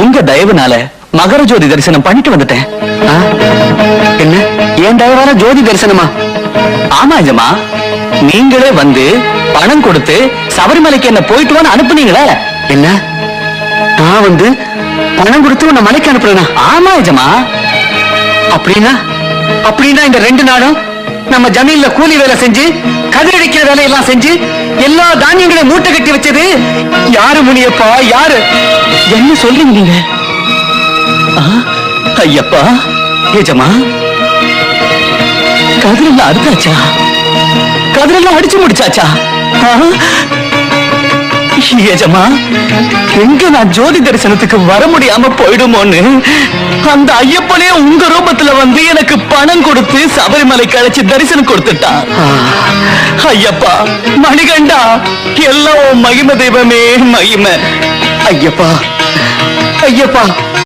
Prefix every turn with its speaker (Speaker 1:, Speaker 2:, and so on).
Speaker 1: உங்க தயவுனால மகர ஜோதி தரிசனம் பண்ணிட்டு வந்துட்டேன்?
Speaker 2: என்ன? ஏன் தயவான ஜோதி தரிசனமா?
Speaker 1: ஆமா எஜமா நீங்களே வந்து பணம் கொடுத்து சபரிமலைக்கு என்ன போயிட்டு வான்னு அனுப்புனீங்களே.
Speaker 2: என்ன? நான் வந்து பணம் கொடுத்து உன்னை மலைக்கு அனுப்புறேனா?
Speaker 1: ஆமா எஜமா
Speaker 2: அப்படின்னா? அப்படின்னா இந்த ரெண்டு நாளும் நம்ம ஜமீன்ல கூலி வேலை செஞ்சு கதிரடிக்கிற வேலையெல்லாம் செஞ்சு எல்லா தானியங்களையும் மூட்டை கட்டி வச்சது யாரு முனியப்பா? யாரு?
Speaker 1: என்ன சொல்றீங்க நீங்க? ஐயப்பா ஏஜமா கதிரெல்லாம் அறுத்தாச்சா? கதிரெல்லாம் அடிச்சு முடிச்சாச்சா? ஏஜமா எங்க நான் ஜோதி தரிசனத்துக்கு வர முடியாம போயிடுமோன்னு? அந்த ஐயப்பனே உங்க ரூபத்துல வந்து எனக்கு பணம் கொடுத்து சபரிமலை கழிச்சு தரிசனம் கொடுத்துட்டான் ஐயப்பா மணிகண்டா எல்லாம் மகிம தெய்வமே மகிமை.
Speaker 2: ஐயப்பா. ஐயப்பா.